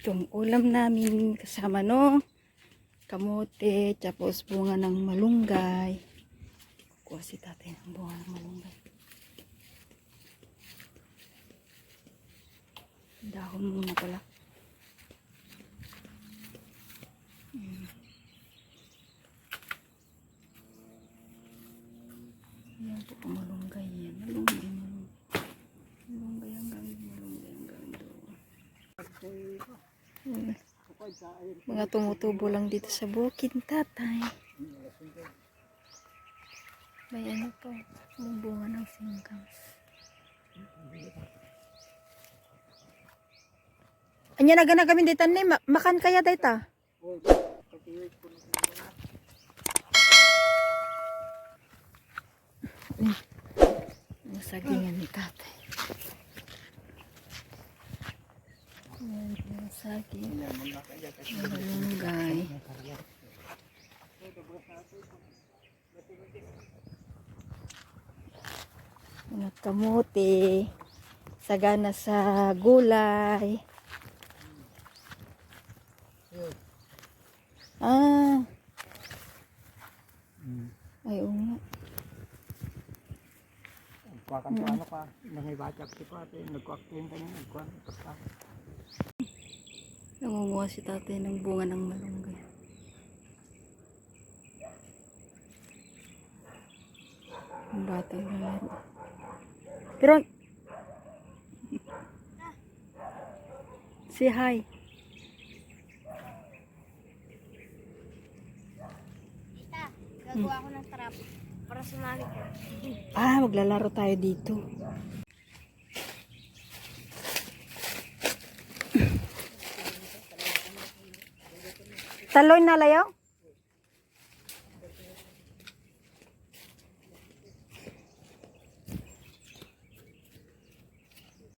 Itong ulam namin kasama no, kamote, tapos bunga ng malunggay. Kuha si tatay ng bunga ng malunggay. Dahon muna pala. Mm. Yan po ang malunggay yan. Malunggay, malunggay. Malunggay hanggang malunggay hanggang doon. Mga tumutubo lang dito sa bukid, tatay. May ano po, may bunga ng singkang. Anya na gana kami dito ni ma- makan kaya data. Ang sagingan ni tatay. Yan, yung saging. Malunggay. Mga kamote. Sagana sa gulay. Ah. Ay, oo nga. Kuwakan ko ano pa, nangibacak si pati, nagkuaktin ka niya, nagkuhan, pagka. Nangunguha si tatay ng bunga ng malunggay. Ang batang lalaro. Pero, say hi. Tita, gagawa ako ng trap para sumali ko. Ah, maglalaro tayo dito. Taloy na layo?